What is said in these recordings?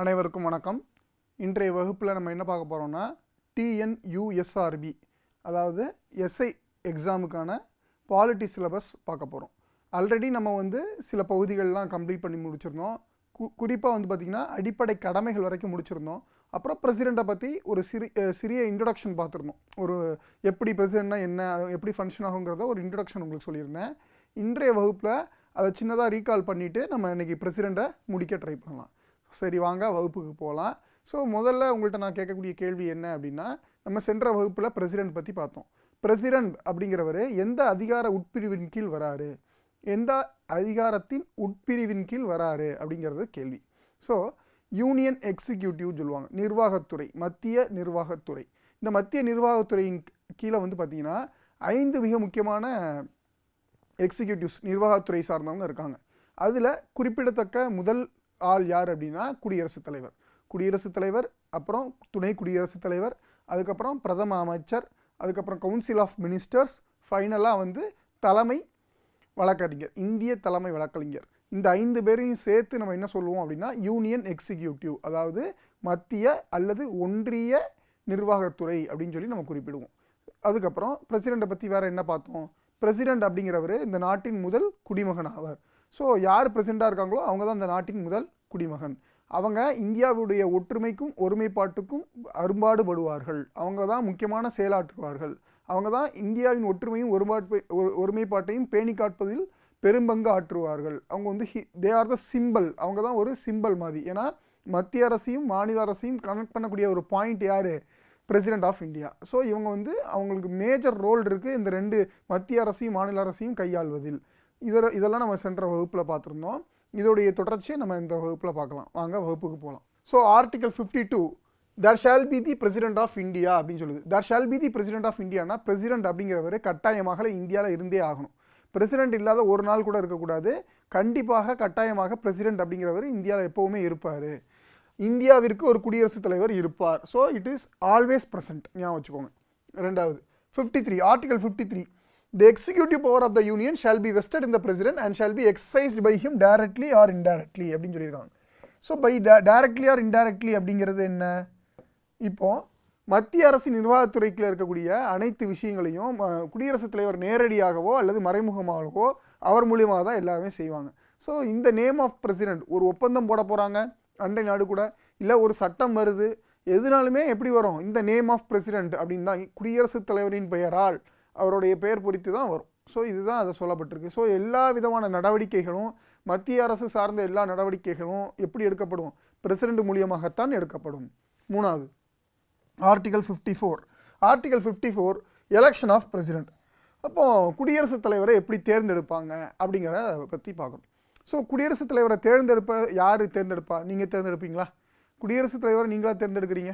அனைவருக்கும் வணக்கம். இன்றைய வகுப்பில் நம்ம என்ன பார்க்க போகிறோம்னா டிஎன்யூஎஸ்ஆர்பி அதாவது எஸ்ஐ எக்ஸாமுக்கான பாலிட்டி சிலபஸ் பார்க்க போகிறோம் ஆல்ரெடி நம்ம வந்து சில பகுதிகள்லாம் கம்ப்ளீட் பண்ணி முடிச்சிருந்தோம். கு குறிப்பாக வந்து பார்த்திங்கன்னா அடிப்படை கடமைகள் வரைக்கும் முடிச்சிருந்தோம். அப்புறம் பிரசிடெண்ட்டை பற்றி ஒரு சிறி சிறிய இன்ட்ரடக்ஷன் பார்த்துருந்தோம். ஒரு எப்படி பிரசிடெண்ட்னா என்ன எப்படி ஃபங்க்ஷன் ஆகுங்கிறத ஒரு இன்ட்ரடக்ஷன் உங்களுக்கு சொல்லியிருந்தேன். இன்றைய வகுப்பில் அதை சின்னதாக ரீகால் பண்ணிவிட்டு நம்ம இன்றைக்கி பிரசிடெண்ட்டை முடிக்க ட்ரை பண்ணலாம். சரி வாங்க வகுப்புக்கு போகலாம் ஸோ முதல்ல உங்கள்கிட்ட நான் கேட்கக்கூடிய கேள்வி என்ன அப்படின்னா நம்ம சென்ற வகுப்பில் பிரசிடென்ட் பற்றி பார்த்தோம். பிரசிடென்ட் அப்படிங்கிறவர் எந்த அதிகார உட்பிரிவின் கீழ் வராரு? எந்த அதிகாரத்தின் உட்பிரிவின் கீழ் வராரு அப்படிங்கிறது கேள்வி. ஸோ யூனியன் எக்ஸிக்யூட்டிவ் சொல்லுவாங்க. நிர்வாகத்துறை மத்திய நிர்வாகத்துறை. இந்த மத்திய நிர்வாகத்துறையின் கீழே வந்து பார்த்திங்கன்னா ஐந்து மிக முக்கியமான எக்ஸிக்யூட்டிவ்ஸ் நிர்வாகத்துறை சார்ந்தவங்க இருக்காங்க. அதில் குறிப்பிடத்தக்க முதல் ஆள் யார் அப்படின்னா குடியரசுத் தலைவர். குடியரசுத் தலைவர் அப்புறம் துணை குடியரசுத் தலைவர் அதுக்கப்புறம் பிரதம அமைச்சர் அதுக்கப்புறம் கவுன்சில் ஆஃப் மினிஸ்டர்ஸ் ஃபைனலாக வந்து தலைமை வழக்கறிஞர் இந்திய தலைமை வழக்கறிஞர். இந்த ஐந்து பேரையும் சேர்த்து நம்ம என்ன சொல்லுவோம் அப்படின்னா யூனியன் எக்ஸிக்யூட்டிவ் அதாவது மத்திய அல்லது ஒன்றிய நிர்வாகத்துறை அப்படின்னு சொல்லி நம்ம குறிப்பிடுவோம். அதுக்கப்புறம் பிரசிடெண்ட்டை பற்றி வேறு என்ன பார்த்தோம்? பிரசிடெண்ட் அப்படிங்கிறவர் இந்த நாட்டின் முதல் குடிமகன் ஆவார் ஸோ யார் பிரசிடெண்ட்டாக இருக்காங்களோ அவங்க தான் அந்த நாட்டின் முதல் குடிமகன். அவங்க இந்தியாவுடைய ஒற்றுமைக்கும் ஒருமைப்பாட்டுக்கும் அரும்பாடுபடுவார்கள். அவங்க தான் முக்கியமான செயலாற்றுவார்கள். அவங்க தான் இந்தியாவின் ஒற்றுமையும் ஒருபாட்டு ஒரு ஒருமைப்பாட்டையும் பேணி காட்பதில் பெரும்பங்கு ஆற்றுவார்கள். அவங்க வந்து he they are the simple அவங்க தான் ஒரு சிம்பிள் மாதிரி. ஏன்னா மத்திய அரசையும் மாநில அரசையும் கனெக்ட் பண்ணக்கூடிய ஒரு பாயிண்ட் யார்? பிரசிடெண்ட் ஆஃப் இந்தியா ஸோ இவங்க வந்து அவங்களுக்கு மேஜர் ரோல் இருக்குது இந்த ரெண்டு மத்திய அரசையும் மாநில அரசையும் கையாள்வதில். இதில் இதெல்லாம் நம்ம சென்ற வகுப்பில் பார்த்துருந்தோம். இதோடைய தொடர்ச்சியை நம்ம இந்த வகுப்பில் பார்க்கலாம். வாங்க வகுப்புக்கு போகலாம் so article fifty two there shall be the president of India அப்படின்னு சொல்லுது. There shall be the president of Indiana president அப்படிங்கிறவர் கட்டாயமாக இந்தியாவில் இருந்தே ஆகணும். பிரசிடென்ட் இல்லாத ஒரு நாள் கூட இருக்கக்கூடாது. கண்டிப்பாக கட்டாயமாக பிரசிடென்ட் அப்படிங்கிறவர் இந்தியாவில் எப்போவுமே இருப்பார். இந்தியாவிற்கு ஒரு குடியரசுத் தலைவர் இருப்பார். So it is always present ஞாபகம் வச்சுக்கோங்க. ரெண்டாவது fifty three article fifty three the executive power of the union shall be vested in the president and shall be exercised by him directly or indirectly அப்படின்னு சொல்லியிருக்காங்க. So by directly or indirectly அப்படிங்கிறது என்ன? இப்போது மத்திய அரசு நிர்வாகத்துறைக்கில் இருக்கக்கூடிய அனைத்து விஷயங்களையும் குடியரசுத் தலைவர் நேரடியாகவோ அல்லது மறைமுகமாகவோ அவர் மூலியமாக தான் எல்லாமே செய்வாங்க. ஸோ இந்த நேம் ஆஃப் பிரசிடென்ட் ஒரு ஒப்பந்தம் போட போகிறாங்க அண்டை நாடு கூட. இல்லை ஒரு சட்டம் வருது. எதுனாலுமே எப்படி வரும்? இந்த நேம் ஆஃப் பிரசிடென்ட் அப்படின்னு தான் குடியரசுத் தலைவரின் பெயரால் அவருடைய பெயர் பொறித்து தான் வரும். ஸோ இதுதான் அதை சொல்லப்பட்டிருக்கு. ஸோ எல்லா விதமான நடவடிக்கைகளும் மத்திய அரசு சார்ந்த எல்லா நடவடிக்கைகளும் எப்படி எடுக்கப்படும்? பிரசிடென்ட் மூலியமாகத்தான் எடுக்கப்படும். மூணாவது article fifty four article fifty four election of president அப்போ குடியரசுத் தலைவரை எப்படி தேர்ந்தெடுப்பாங்க அப்படிங்கிறத பற்றி பார்க்கணும். ஸோ குடியரசுத் தலைவரை தேர்ந்தெடுப்ப யார் தேர்ந்தெடுப்பா? நீங்கள் தேர்ந்தெடுப்பீங்களா? குடியரசுத் தலைவரை நீங்களாக தேர்ந்தெடுக்கிறீங்க?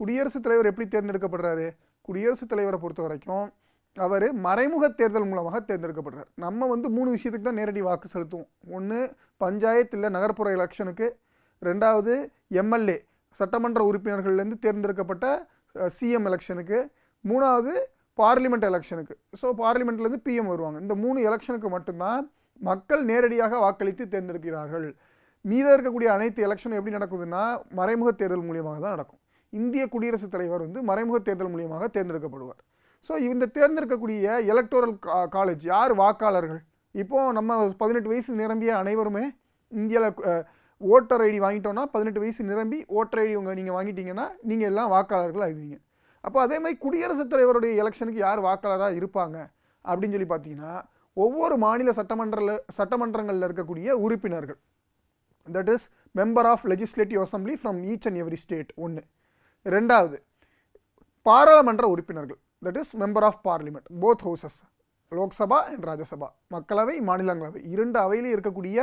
குடியரசுத் தலைவர் எப்படி தேர்ந்தெடுக்கப்படுறாரு? குடியரசுத் தலைவரை பொறுத்த வரைக்கும் அவர் மறைமுக தேர்தல் மூலமாக தேர்ந்தெடுக்கப்படுறார். நம்ம வந்து மூணு விஷயத்துக்கு தான் நேரடி வாக்கு செலுத்துவோம். ஒன்று பஞ்சாயத்து இல்லை நகர்ப்புற எலெக்ஷனுக்கு. ரெண்டாவது எம்எல்ஏ சட்டமன்ற உறுப்பினர்கள்லேருந்து தேர்ந்தெடுக்கப்பட்ட சிஎம் எலெக்ஷனுக்கு. மூணாவது பார்லிமெண்ட் எலெக்ஷனுக்கு. ஸோ பார்லிமெண்ட்லேருந்து பிஎம் வருவாங்க. இந்த மூணு எலெக்ஷனுக்கு மட்டும்தான் மக்கள் நேரடியாக வாக்களித்து தேர்ந்தெடுக்கிறார்கள். மீதம் இருக்கக்கூடிய அனைத்து எலெக்ஷனும் எப்படி நடக்குதுன்னா மறைமுக தேர்தல் மூலியமாக தான் நடக்கும். இந்திய குடியரசுத் தலைவர் வந்து மறைமுக தேர்தல் மூலியமாக தேர்ந்தெடுக்கப்படுவார். ஸோ இந்த தேர்ந்தெடுக்கக்கூடிய எலக்டோரல் காலேஜ் யார் வாக்காளர்கள்? இப்போது நம்ம பதினெட்டு வயசு நிரம்பிய அனைவருமே இந்தியாவில் ஓட்டர் ஐடி வாங்கிட்டோன்னா பதினெட்டு வயசு நிரம்பி ஓட்டர் ஐடி உங்கள் நீங்கள் வாங்கிட்டீங்கன்னா நீங்கள் எல்லாம் வாக்காளர்கள் ஆகுவீங்க அப்போ அதே மாதிரி குடியரசுத் தலைவருடைய எலெக்ஷனுக்கு யார் வாக்காளராக இருப்பாங்க? அப்படின்னு சொல்லி பார்த்தீங்கன்னா ஒவ்வொரு மாநில சட்டமன்றல சட்டமன்றங்களில் இருக்கக்கூடிய உறுப்பினர்கள். That is member of legislative assembly from each and every state ஒன்று ரெண்டாவது பாராளுமன்ற உறுப்பினர்கள். That is member of parliament both houses Lok Sabha and Rajya Sabha மக்களவை மாநிலங்களவை இரண்டு அவையிலையும் இருக்கக்கூடிய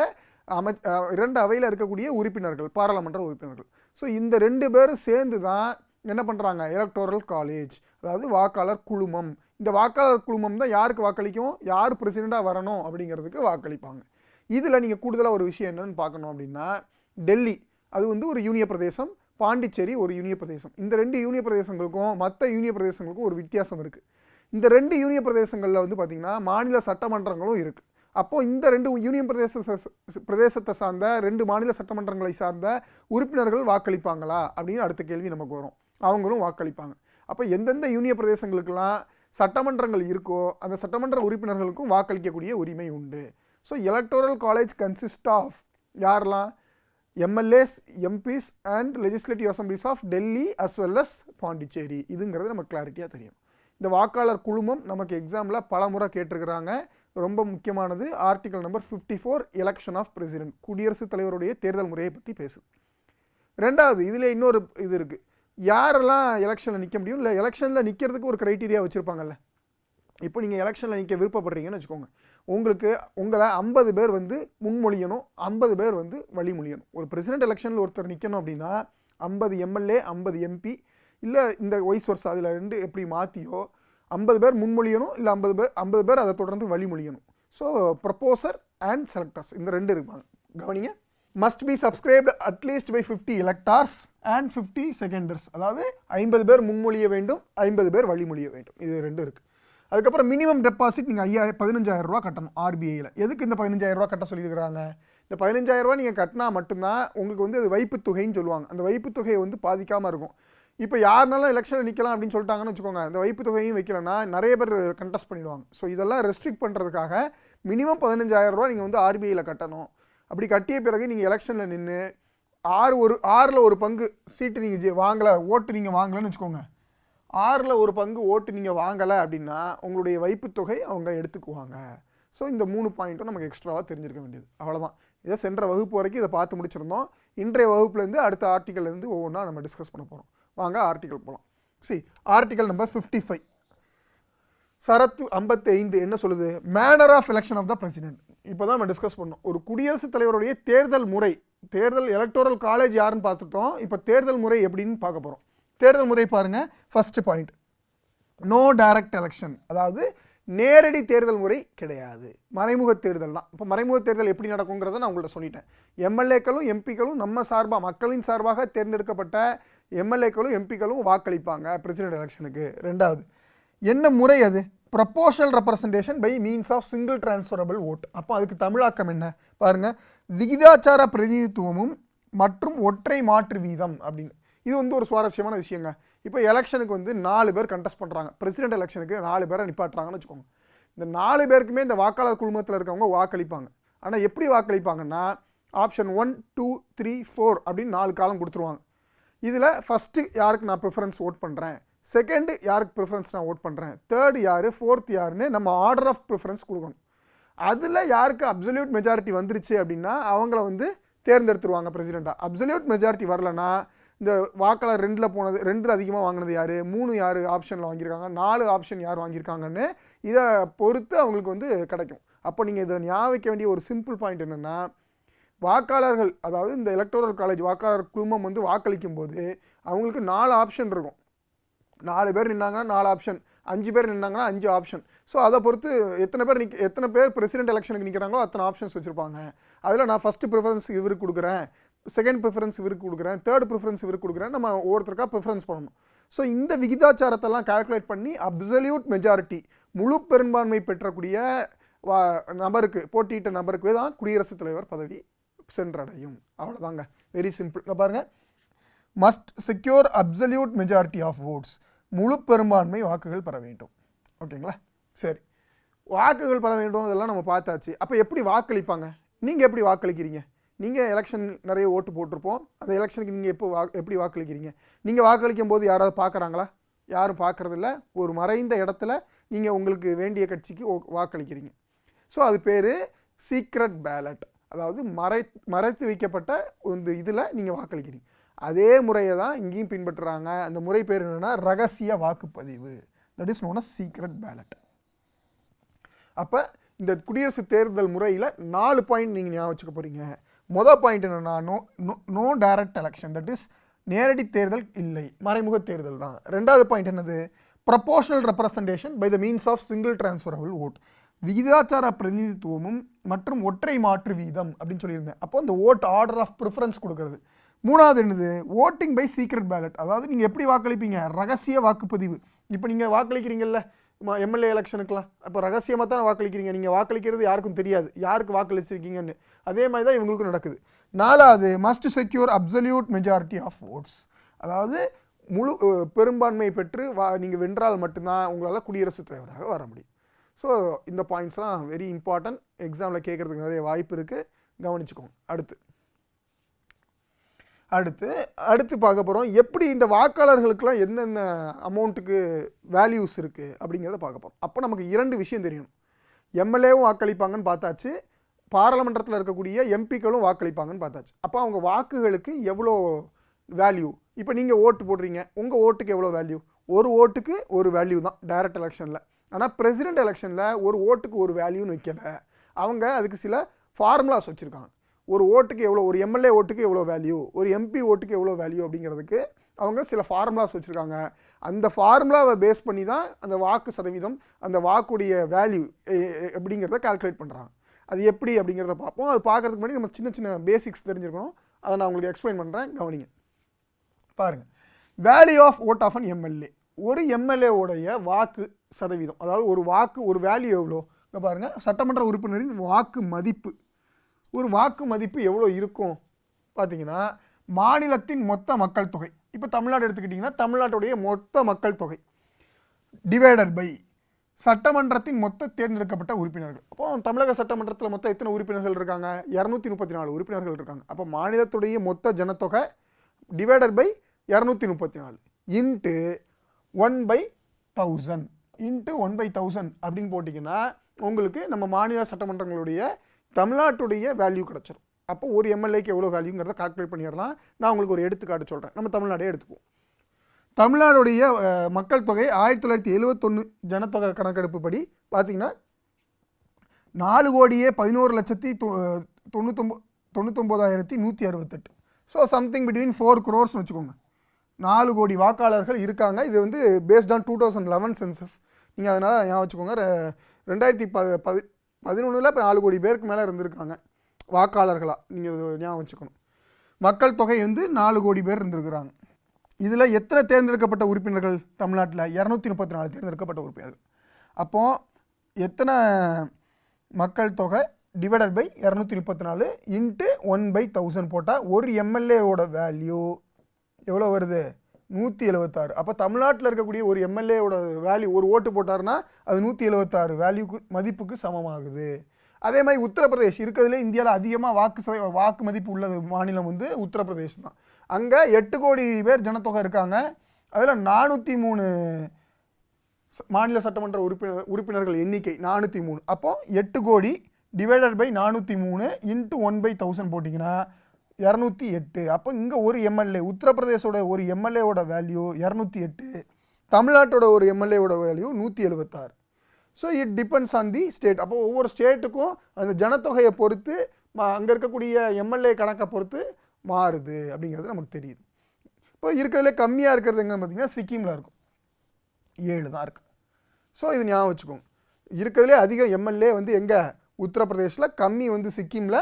அமை இரண்டு அவையில் இருக்கக்கூடிய உறுப்பினர்கள் பாராளுமன்ற உறுப்பினர்கள். ஸோ இந்த ரெண்டு பேரும் சேர்ந்து தான் என்ன பண்ணுறாங்க எலக்டோரல் காலேஜ் அதாவது வாக்காளர் குழுமம். இந்த வாக்காளர் குழுமம் தான் யாருக்கு வாக்களிக்கும்? யார் பிரசிடெண்ட்டாக வரணும் அப்படிங்கிறதுக்கு வாக்களிப்பாங்க. இதில் நீங்கள் கூடுதலாக ஒரு விஷயம் என்னென்னு பார்க்கணும் அப்படின்னா டெல்லி அது வந்து ஒரு யூனிய பிரதேசம். பாண்டிச்சேரி ஒரு யூனிய பிரதேசம். இந்த ரெண்டு யூனிய பிரதேசங்களுக்கும் மற்ற யூனிய பிரதேசங்களுக்கும் ஒரு வித்தியாசம் இருக்குது இந்த ரெண்டு யூனிய பிரதேசங்களில் வந்து பார்த்திங்கன்னா மாநில சட்டமன்றங்களும் இருக்குது அப்போது இந்த ரெண்டு யூனியன் பிரதேச பிரதேசத்தை சார்ந்த ரெண்டு மாநில சட்டமன்றங்களை சார்ந்த உறுப்பினர்கள் வாக்களிப்பாங்களா? அப்படின்னு அடுத்த கேள்வி நமக்கு வரும். அவங்களும் வாக்களிப்பாங்க. அப்போ எந்தெந்த யூனிய பிரதேசங்களுக்கெல்லாம் சட்டமன்றங்கள் இருக்கோ அந்த சட்டமன்ற உறுப்பினர்களுக்கும் வாக்களிக்கக்கூடிய உரிமை உண்டு. So electoral college consist of யாரெல்லாம்? MLAs MPs and legislative assemblies of Delhi as well as Pondicherry இதுங்கிறது நமக்கு கிளாரிட்டியாக தெரியும். இந்த வாக்காளர் குழுமம் நமக்கு எக்ஸாமில் பல முறை கேட்டிருக்கிறாங்க. ரொம்ப முக்கியமானது article number fifty four election of president குடியரசுத் தலைவருடைய தேர்தல் முறையை பற்றி பேசுது. ரெண்டாவது இதில் இன்னொரு இது இருக்குது யாரெல்லாம் எலெக்ஷனில் நிற்க முடியும்? இல்லை எலெக்ஷனில் நிற்கிறதுக்கு ஒரு க்ரைட்டீரியா வச்சுருப்பாங்கல்ல. இப்போ நீங்கள் எலெக்ஷனில் நிற்க விருப்பப்படுறீங்கன்னு வச்சுக்கோங்க. உங்களுக்கு உங்களை ஐம்பது பேர் வந்து முன்மொழியணும் ஐம்பது பேர் வந்து வழிமொழியணும். ஒரு பிரசிடென்ட் எலெக்ஷனில் ஒருத்தர் நிற்கணும் அப்படின்னா ஐம்பது எம்எல்ஏ ஐம்பது எம்பி இல்லை இந்த ஒய்ஸ் ஒர்ஸ் அதில் ரெண்டு எப்படி மாற்றியோ ஐம்பது பேர் முன்மொழியணும் இல்லை ஐம்பது பேர் ஐம்பது பேர் அதை தொடர்ந்து வழிமொழியணும். ஸோ ப்ரப்போசர் அண்ட் செலக்டர்ஸ் இந்த ரெண்டு இருப்பாங்க. கவனிங்க. Must be subscribed at least by fifty electors and fifty seconders அதாவது ஐம்பது பேர் முன்மொழிய வேண்டும் ஐம்பது பேர் வழிமொழிய வேண்டும். இது ரெண்டும் இருக்குது அதுக்கப்புறம் மினிமம் டெபாசிட் நீங்கள் ஐயா பதினஞ்சாயிரம் ரூபா கட்டணும் ஆர்பிஐயில் எதுக்கு இந்த பதினஞ்சாயிரம் ரூபா கட்ட சொல்லியிருக்கிறாங்க? இந்த பதினஞ்சாயிரம் ரூபா நீங்கள் கட்டினா மட்டும்தான் உங்களுக்கு வந்து அது வைப்பு தொகைன்னு சொல்லுவாங்க. அந்த வைப்புத் தொகையை வந்து பாதிக்காமல் இருக்கும். இப்போ யாருனாலும் எலெக்ஷனில் நிற்கலாம் அப்படின்னு சொல்லிட்டாங்கன்னு வச்சுக்கோங்க. அந்த வைப்பு தொகையும் வைக்கலன்னா நிறைய பேர் கண்டெஸ்ட் பண்ணிடுவாங்க. ஸோ இதெல்லாம் ரெஸ்ட்ரிக்ட் பண்ணுறதுக்காக மினிமம் பதினஞ்சாயிரம் ரூபா நீங்கள் வந்து ஆர்பிஐயில் கட்டணும். அப்படி கட்டிய பிறகு நீங்கள் எலெக்ஷனில் நின்று ஆறு ஒரு ஆறில் ஒரு பங்கு சீட்டு நீங்கள் வாங்கலை ஓட்டு நீங்கள் வாங்கலைன்னு வச்சுக்கோங்க. ஆறில் ஒரு பங்கு ஓட்டு நீங்கள் வாங்கலை அப்படின்னா உங்களுடைய வைப்புத்தொகை அவங்க எடுத்துக்குவாங்க. ஸோ இந்த மூணு பாயிண்ட்டும் நமக்கு எக்ஸ்ட்ராவாக தெரிஞ்சிருக்க வேண்டியது. அவ்வளோதான் இதை சென்ற வகுப்பு வரைக்கும் இதை பார்த்து முடிச்சிருந்தோம். இன்றைய வகுப்புலேருந்து அடுத்த ஆர்டிக்கல்லேருந்து ஒவ்வொன்றா நம்ம டிஸ்கஸ் பண்ண போகிறோம் வாங்க ஆர்டிக்கல் போகலாம் see article number fifty five சரத்து ஐம்பத்தைந்து என்ன சொல்லுது? Manner of election of the president இப்போ தான் நம்ம டிஸ்கஸ் பண்ணோம். ஒரு குடியரசுத் தலைவருடைய தேர்தல் முறை தேர்தல் எலக்டோரல் காலேஜ் யாருன்னு பார்த்துட்டோம். இப்போ தேர்தல் முறை எப்படின்னு பார்க்க போகிறோம் தேர்தல் முறை பாருங்கள் first point no direct election அதாவது நேரடி தேர்தல் முறை கிடையாது. மறைமுக தேர்தல் தான். இப்போ மறைமுக தேர்தல் எப்படி நடக்குங்கிறத நான் உங்கள்ட்ட சொல்லிட்டேன். எம்எல்ஏக்களும் எம்பிக்களும் நம்ம சார்பாக மக்களின் சார்பாக தேர்ந்தெடுக்கப்பட்ட எம்எல்ஏக்களும் எம்பிக்களும் வாக்களிப்பாங்க பிரசிடென்ட் எலெக்ஷனுக்கு ரெண்டாவது என்ன முறை அது? Proportional representation by means of single transferable vote அப்போ அதுக்கு தமிழாக்கம் என்ன? பாருங்கள் விகிதாச்சார பிரதிநிதித்துவமும் மற்றும் ஒற்றை மாற்று வீதம் அப்படின்னு. இது வந்து ஒரு சுவாரஸ்யமான விஷயங்க. இப்போ எலெக்ஷனுக்கு வந்து நாலு பேர் கண்டெஸ்ட் பண்ணுறாங்க பிரசிடென்ட் எலெக்ஷனுக்கு நாலு பேரை நிப்பாட்டுறாங்கன்னு வச்சுக்கோங்க. இந்த நாலு பேருக்குமே இந்த வாக்காளர் குழுமத்தில் இருக்கவங்க வாக்களிப்பாங்க. ஆனால் எப்படி வாக்களிப்பாங்கன்னா option one two three four அப்படின்னு நாலு காலம் கொடுத்துருவாங்க. இதில் ஃபஸ்ட்டு யாருக்கு நான் ப்ரிஃபரன்ஸ் ஓட் பண்ணுறேன் செகண்டு யாருக்கு ப்ரிஃபரன்ஸ் நான் ஓட் பண்ணுறேன் தேர்டு யார்? ஃபோர்த் யாருன்னு நம்ம ஆர்டர் ஆஃப் ப்ரிஃபரன்ஸ் கொடுக்கணும். அதில் யாருக்கு அப்சல்யூட் மெஜாரிட்டி வந்துருச்சு அப்படின்னா அவங்கள வந்து தேர்ந்தெடுத்துருவாங்க பிரசிடெண்ட்டாக அப்சல்யூட் மெஜாரிட்டி வரலன்னா இந்த வாக்காளர் ரெண்டில் போனது ரெண்டில் அதிகமாக வாங்கினது யார்? மூணு யார் ஆப்ஷனில் வாங்கியிருக்காங்க? நாலு ஆப்ஷன் யார் வாங்கியிருக்காங்கன்னு இதை பொறுத்து அவங்களுக்கு வந்து கிடைக்கும். அப்போ நீங்கள் இதில் ஞாபகிக்க வேண்டிய ஒரு சிம்பிள் பாயிண்ட் என்னென்னா வாக்காளர்கள் அதாவது இந்த எலக்டோரல் காலேஜ் வாக்காளர் குழுமம் வந்து வாக்களிக்கும் போது அவங்களுக்கு நாலு ஆப்ஷன் இருக்கும். நாலு பேர் நின்னாங்கன்னா நாலு ஆப்ஷன் அஞ்சு பேர் நின்னாங்கன்னா அஞ்சு ஆப்ஷன் ஸோ அதை பொறுத்து எத்தனை பேர் நிற்க எத்தனை பேர் பிரசிடென்ட் எலெக்ஷனுக்கு நிற்கிறாங்களோ அத்தனை ஆப்ஷன்ஸ் வச்சுருப்பாங்க. அதில் நான் ஃபஸ்ட்டு ப்ரிஃபரன்ஸ் இவருக்கு கொடுக்குறேன். செகண்ட் ப்ரிஃபரன்ஸ் இவருக்கு கொடுக்குறேன் தேர்ட் ப்ரிஃபரன்ஸ் இவருக்கு கொடுக்குறேன் நம்ம ஒவ்வொருத்தருக்கா ப்ரிஃபரன்ஸ் பண்ணணும். ஸோ இந்த விகிதாச்சாரத்தெல்லாம் கால்குலேட் பண்ணி அப்சல்யூட் மெஜாரிட்டி முழு பெரும்பான்மை பெற்றக்கூடிய வா நபருக்கு போட்டியிட்ட நபருக்கு தான் குடியரசுத் தலைவர் பதவி சென்றடையும். அவ்வளோதாங்க வெரி சிம்பிள் பாருங்கள் must secure absolute majority of votes முழு பெரும்பான்மை வாக்குகள் பெற வேண்டும். ஓகேங்களா? சரி. வாக்குகள் பெற வேண்டும் இதெல்லாம் நம்ம பார்த்தாச்சு. அப்போ எப்படி வாக்களிப்பாங்க? நீங்கள் எப்படி வாக்களிக்கிறீங்க? நீங்கள் எலெக்ஷன் நிறைய ஓட்டு போட்டிருப்போம். அந்த எலெக்ஷனுக்கு நீங்கள் எப்போ வா எப்படி வாக்களிக்கிறீங்க? நீங்கள் வாக்களிக்கும் போது யாராவது பார்க்குறாங்களா? யாரும் பார்க்குறதில்ல. ஒரு மறைந்த இடத்துல நீங்கள் உங்களுக்கு வேண்டிய கட்சிக்கு ஓ- வாக்களிக்கிறீங்க. ஸோ அது பேர் சீக்ரெட் பேலட் அதாவது மறை மறைத்து வைக்கப்பட்ட இந்த இதில் நீங்கள் வாக்களிக்கிறீங்க. அதே முறையை தான் இங்கேயும் பின்பற்றுறாங்க. அந்த முறை பேர் என்னென்னா ரகசிய வாக்குப்பதிவு. That is known as secret ballot அப்போ இந்த குடியரசு தேர்தல் முறையில் நாலு பாயிண்ட் நீங்கள் ஞாபகம் வச்சுக்க போகிறீங்க மொதல் பாயிண்ட் என்னென்னா no no direct election that is நேரடி தேர்தல் இல்லை. மறைமுக தேர்தல் தான். ரெண்டாவது பாயிண்ட் என்னது? Proportional representation by the means of single transferable vote விகிதாச்சார பிரதிநிதித்துவமும் மற்றும் ஒற்றை மாற்று வீதம் அப்படின்னு சொல்லியிருந்தேன். அப்போ அந்த ஓட் ஆர்டர் ஆஃப் ப்ரிஃபரன்ஸ் கொடுக்கறது. மூணாவது என்னது? ஓட்டிங் பை சீக்ரெட் பேலட் அதாவது நீங்கள் எப்படி வாக்களிப்பீங்க? ரகசிய வாக்குப்பதிவு. இப்போ நீங்கள் வாக்களிக்கிறீங்கல்ல எம்எல்ஏ எலெக்ஷனுக்குலாம் அப்போ ரகசியமாக தான் வாக்களிக்கிறீங்க? நீங்கள் வாக்களிக்கிறது யாருக்கும் தெரியாது. யாருக்கு வாக்களிச்சிருக்கீங்கன்னு. அதே மாதிரி தான் இவங்களுக்கும் நடக்குது. நாலாவது must secure absolute majority of votes அதாவது முழு பெரும்பான்மை பெற்று வா நீங்கள் வென்றால் மட்டும்தான் உங்களால் குடியரசுத் தலைவராக வர முடியும். ஸோ இந்த பாயிண்ட்ஸ்லாம் வெரி இம்பார்ட்டன்ட் எக்ஸாமில் கேட்குறதுக்கு நிறைய வாய்ப்பு இருக்குது கவனிச்சுக்கோங்க. அடுத்து. அடுத்து அடுத்து பார்க்க போகிறோம் எப்படி இந்த வாக்காளர்களுக்கெல்லாம் என்னென்ன அமௌண்ட்டுக்கு வேல்யூஸ் இருக்குது அப்படிங்கிறத பார்க்க போகிறோம் அப்போ நமக்கு இரண்டு விஷயம் தெரியணும் எம்எல்ஏவும் வாக்களிப்பாங்கன்னு பார்த்தாச்சு. பாராளுமன்றத்தில் இருக்கக்கூடிய எம்பிக்களும் வாக்களிப்பாங்கன்னு பார்த்தாச்சு. அப்போ அவங்க வாக்குகளுக்கு எவ்வளோ வேல்யூ இப்போ நீங்கள் ஓட்டு போடுறீங்க. உங்கள் ஓட்டுக்கு எவ்வளோ வேல்யூ ஒரு ஓட்டுக்கு ஒரு வேல்யூ தான் டைரக்ட் எலெக்ஷனில் ஆனால் பிரசிடென்ட் எலெக்ஷனில் ஒரு ஓட்டுக்கு ஒரு வேல்யூன்னு வைக்கல. அவங்க அதுக்கு சில ஃபார்முலாஸ் வச்சுருக்காங்க. ஒரு ஓட்டுக்கு எவ்வளோ ஒரு எம்எல்ஏ ஓட்டுக்கு எவ்வளோ வேல்யூ ஒரு எம்பி ஓட்டுக்கு எவ்வளோ வேல்யூ அப்படிங்கிறதுக்கு அவங்க சில ஃபார்முலாஸ் வச்சுருக்காங்க. அந்த ஃபார்முலாவை பேஸ் பண்ணி தான் அந்த வாக்கு சதவீதம் அந்த வாக்குடைய வேல்யூ எப்படிங்கிறத கால்குலேட் பண்ணுறாங்க அது எப்படி அப்படிங்கிறத பார்ப்போம். அது பார்க்கறதுக்கு முன்னாடி நம்ம சின்ன சின்ன பேசிக்ஸ் தெரிஞ்சிருக்கணும். அதை நான் உங்களுக்கு எக்ஸ்பிளைன் பண்ணுறேன் கவனிங்க. பாருங்கள் value of vote of an MLA ஒரு எம்எல்ஏவுடைய வாக்கு சதவீதம் அதாவது ஒரு வாக்கு ஒரு வேல்யூ எவ்வளோ? இங்கே பாருங்கள் சட்டமன்ற உறுப்பினரின் வாக்கு மதிப்பு. ஒரு வாக்கு மதிப்பு எவ்வளோ இருக்கும்? பார்த்தீங்கன்னா மாநிலத்தின் மொத்த மக்கள் தொகை. இப்போ தமிழ்நாடு எடுத்துக்கிட்டிங்கன்னா தமிழ்நாட்டுடைய மொத்த மக்கள் தொகை. டிவைடட் பை சட்டமன்றத்தின் மொத்த தேர்ந்தெடுக்கப்பட்ட உறுப்பினர்கள். அப்போ தமிழக சட்டமன்றத்தில் மொத்தம் எத்தனை உறுப்பினர்கள் இருக்காங்க? இரநூத்தி முப்பத்தி நாலு உறுப்பினர்கள் இருக்காங்க. அப்போ மாநிலத்துடைய மொத்த ஜனத்தொகை டிவைடட் பை இரநூத்தி முப்பத்தி நாலு into one by thousand into one by thousand அப்படின்னு போட்டிங்கன்னா உங்களுக்கு நம்ம மாநில சட்டமன்றங்களுடைய தமிழ்நாட்டுடைய வேல்யூ கிடச்சிரும். அப்போ ஒரு எம்எல்ஏக்கு எவ்வளோ வேல்யூங்கிறத கால்குலேட் பண்ணிடலாம். நான் உங்களுக்கு ஒரு எடுத்துக்காட்டு சொல்கிறேன் நம்ம தமிழ்நாடே எடுத்துக்குவோம். தமிழ்நாடுடைய மக்கள் தொகை ஆயிரத்தி தொள்ளாயிரத்தி எழுவத்தொன்று ஜனத்தொகை கணக்கெடுப்பு படி பார்த்தீங்கன்னா நாலு கோடியே பதினோரு லட்சத்தி தொ- தொண்ணூத்தொம்போ தொண்ணூத்தொம்போதாயிரத்தி நூற்றி அறுபத்தெட்டு. ஸோ சம்திங் பிட்வீன் ஃபோர் க்ரோர்ஸ்னு வச்சுக்கோங்க. நாலு கோடி வாக்காளர்கள் இருக்காங்க. இது வந்து based on two thousand eleven census நீங்கள் அதனால் ஞாபகம் வச்சுக்கோங்க. ரெண்டாயிரத்தி ப பதி பதினொன்றில் இப்போ நாலு கோடி பேருக்கு மேலே இருந்திருக்காங்க. வாக்காளர்களாக நீங்கள் ஞாபகம் வச்சுக்கணும். மக்கள் தொகை வந்து நாலு கோடி பேர் இருந்திருக்கிறாங்க. இதில் எத்தனை தேர்ந்தெடுக்கப்பட்ட உறுப்பினர்கள் தமிழ்நாட்டில்? இரநூத்தி முப்பத்தி நாலு தேர்ந்தெடுக்கப்பட்ட உறுப்பினர்கள். அப்போது எத்தனை மக்கள் தொகை? டிவைடட் பை இரநூத்தி முப்பத்தி நாலு இன்ட்டு ஒன் பை தௌசண்ட் போட்டால் ஒரு எம்எல்ஏவோட வேல்யூ எவ்வளோ வருது? நூற்றி எழுபத்தாறு அப்போ தமிழ்நாட்டில் இருக்கக்கூடிய ஒரு எம்எல்ஏவோட வேல்யூ ஒரு ஓட்டு போட்டாருன்னா அது நூற்றி எழுபத்தாறு வேல்யூக்கு மதிப்புக்கு சமமாகுது. அதே மாதிரி உத்தரப்பிரதேஷ் இருக்கிறதுலே இந்தியாவில் அதிகமாக வாக்கு சத வாக்கு மதிப்பு உள்ளது மாநிலம் வந்து உத்தரப்பிரதேஷ் தான். அங்கே எட்டு கோடி பேர் ஜனத்தொகை இருக்காங்க. அதில் நானூற்றி மூணு மாநில சட்டமன்ற உறுப்பினர் உறுப்பினர்கள் எண்ணிக்கை நானூற்றி மூணு. அப்போது எட்டு கோடி டிவைடட் பை நானூற்றி மூணு இன்ட்டு ஒன் பை தௌசண்ட் போட்டிங்கன்னா இரநூத்தி எட்டு. அப்போ இங்கே ஒரு எம்எல்ஏ உத்தரப்பிரதேசோட ஒரு எம்எல்ஏவோட வேல்யூ இரநூத்தி எட்டு. தமிழ்நாட்டோட ஒரு எம்எல்ஏவோட வேல்யூ நூற்றி எழுபத்தாறு so it depends on the state அப்போ ஒவ்வொரு ஸ்டேட்டுக்கும் அந்த ஜனத்தொகையை பொறுத்து அங்கே இருக்கக்கூடிய எம்எல்ஏ கணக்கை பொறுத்து மாறுது அப்படிங்கிறது நமக்கு தெரியுது. இப்போ இருக்கிறதுல கம்மியாக இருக்கிறது எங்கன்னு பார்த்தீங்கன்னா சிக்கிமில் இருக்கும். ஏழு தான் இருக்குது ஸோ இது ஞாபகம் வச்சுக்கோங்க. இருக்கிறதுலே அதிகம் எம்எல்ஏ வந்து எங்கே? உத்தரப்பிரதேசில் கம்மி வந்து சிக்கிமில்.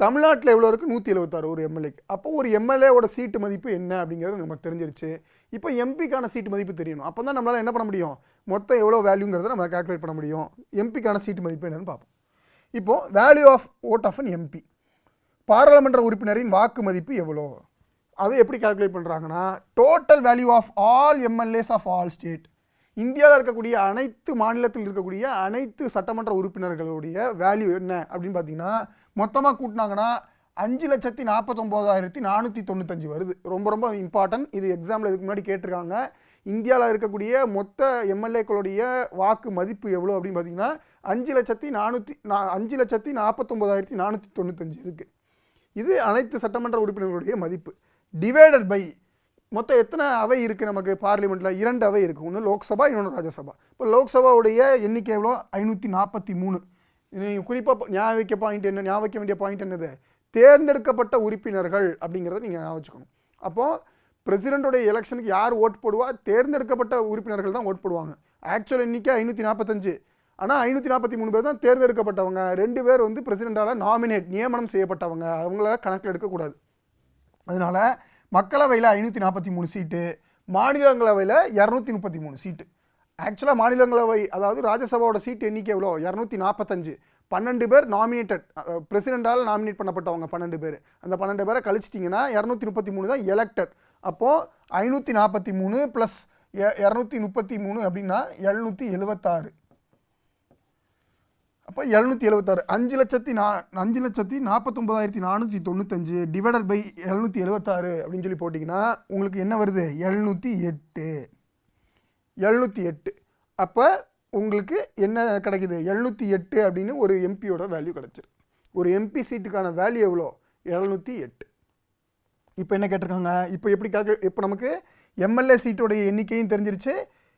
தமிழ்நாட்டில் எவ்வளோ இருக்குது? நூற்றி எழுபத்தாறு ஒரு எம்எல்ஏக்கு அப்போ ஒரு எம்எல்ஏவோட சீட்டு மதிப்பு என்ன அப்படிங்கிறது நமக்கு தெரிஞ்சிருச்சு. இப்போ எம்பிக்கான சீட்டு மதிப்பு தெரியணும். அப்போ தான் நம்மளால் என்ன பண்ண முடியும்? மொத்தம் எவ்வளோ வேல்யூங்கிறத நம்ம கால்குலேட் பண்ண முடியும். எம்பிக்கான சீட்டு மதிப்பு என்னென்னு பார்ப்போம். இப்போது value of vote of an MP பாராளுமன்ற உறுப்பினரின் வாக்கு மதிப்பு எவ்வளோ? அதை எப்படி கால்குலேட் பண்ணுறாங்கன்னா total value of all MLAs of all state இந்தியாவில் இருக்கக்கூடிய அனைத்து மாநிலத்தில் இருக்கக்கூடிய அனைத்து சட்டமன்ற உறுப்பினர்களுடைய வேல்யூ என்ன அப்படின்னு பார்த்தீங்கன்னா மொத்தமாக கூட்டினாங்கன்னா அஞ்சு லட்சத்தி நாற்பத்தொம்போதாயிரத்தி நானூற்றி தொண்ணூத்தஞ்சு வருது. ரொம்ப ரொம்ப இம்பார்ட்டன்ட் இது எக்ஸாமில் இதுக்கு முன்னாடி கேட்டிருக்காங்க. இந்தியாவில் இருக்கக்கூடிய மொத்த எம்எல்ஏக்களுடைய வாக்கு மதிப்பு எவ்வளோ அப்படின்னு பார்த்தீங்கன்னா அஞ்சு லட்சத்தி நானூற்றி நா அஞ்சு லட்சத்தி நாற்பத்தொம்போதாயிரத்தி நானூற்றி தொண்ணூத்தஞ்சு இருக்குது இது அனைத்து சட்டமன்ற உறுப்பினர்களுடைய மதிப்பு. டிவைடட் பை மொத்தம் எத்தனை அவை இருக்குது நமக்கு பார்லிமெண்ட்டில் இரண்டு அவை இருக்குது ஒன்று லோக்சபா இன்னொன்று ராஜ்யசபா. இப்போ லோக்சபாவுடைய எண்ணிக்கை எவ்வளோ ஐநூற்றி நாற்பத்தி மூணு. குறிப்பாக ஞாபகம் வைக்க பாயிண்ட் என்ன ஞாபகம் வைக்க வேண்டிய பாயிண்ட் என்னது? தேர்ந்தெடுக்கப்பட்ட உறுப்பினர்கள் அப்படிங்கிறத நீங்கள் ஞாபகம் வச்சுக்கணும். அப்போது பிரசிடெண்ட்டோடைய எலெக்ஷனுக்கு யார் ஓட் போடுவா? தேர்ந்தெடுக்கப்பட்ட உறுப்பினர்கள் தான் ஓட் போடுவாங்க. ஆக்சுவல் எண்ணிக்கை ஐநூற்றி நாற்பத்தஞ்சு ஆனால் ஐநூற்றி நாற்பத்தி மூணு பேர் தான் தேர்ந்தெடுக்கப்பட்டவங்க. ரெண்டு பேர் வந்து பிரசிடெண்டால் நாமினேட் நியமனம் செய்யப்பட்டவங்க. அவங்கள கணக்கில் எடுக்கக்கூடாது அதனால் மக்களவையில் ஐநூற்றி நாற்பத்தி மூணு சீட்டு மாநிலங்களவையில் இரநூத்தி முப்பத்தி மூணு சீட்டு ஆக்சுவலாக மாநிலங்களவை அதாவது ராஜ்யசபாவோட சீட் எண்ணிக்கை எவ்வளோ? இரநூத்தி நாற்பத்தஞ்சு பன்னெண்டு பேர் நாமினேட்டட் பிரசிடெண்டால் நாமினேட் பண்ணப்பட்டவங்க பன்னெண்டு பேர். அந்த பன்னெண்டு பேரை கழிச்சிட்டிங்கன்னா இரநூத்தி முப்பத்தி மூணு தான் எலெக்டட் அப்போது ஐநூற்றி நாற்பத்தி மூணு ப்ளஸ் இரநூத்தி முப்பத்தி மூணு அப்படின்னா எழுநூற்றி எழுபத்தாறு அப்போ எழுநூற்றி எழுபத்தாறு அஞ்சு லட்சத்தி நா அஞ்சு லட்சத்தி நாற்பத்தொம்பதாயிரத்தி நானூற்றி தொண்ணூத்தஞ்சு டிவைடட் பை எழுநூற்றி எழுபத்தாறு அப்படின்னு சொல்லி போட்டிங்கன்னா உங்களுக்கு என்ன வருது? எழுநூற்றி எட்டு. எழுநூற்றி எட்டு. அப்போ உங்களுக்கு என்ன கிடைக்குது? எழுநூற்றி எட்டு அப்படின்னு ஒரு எம்பியோட வேல்யூ கிடச்சிரு ஒரு எம்பி சீட்டுக்கான வேல்யூ எவ்வளோ? எழுநூற்றி எட்டு. இப்போ என்ன கேட்டிருக்காங்க? இப்போ எப்படி கால்குலேட் இப்போ நமக்கு எம்எல்ஏ சீட்டோடைய எண்ணிக்கையும் தெரிஞ்சிருச்சு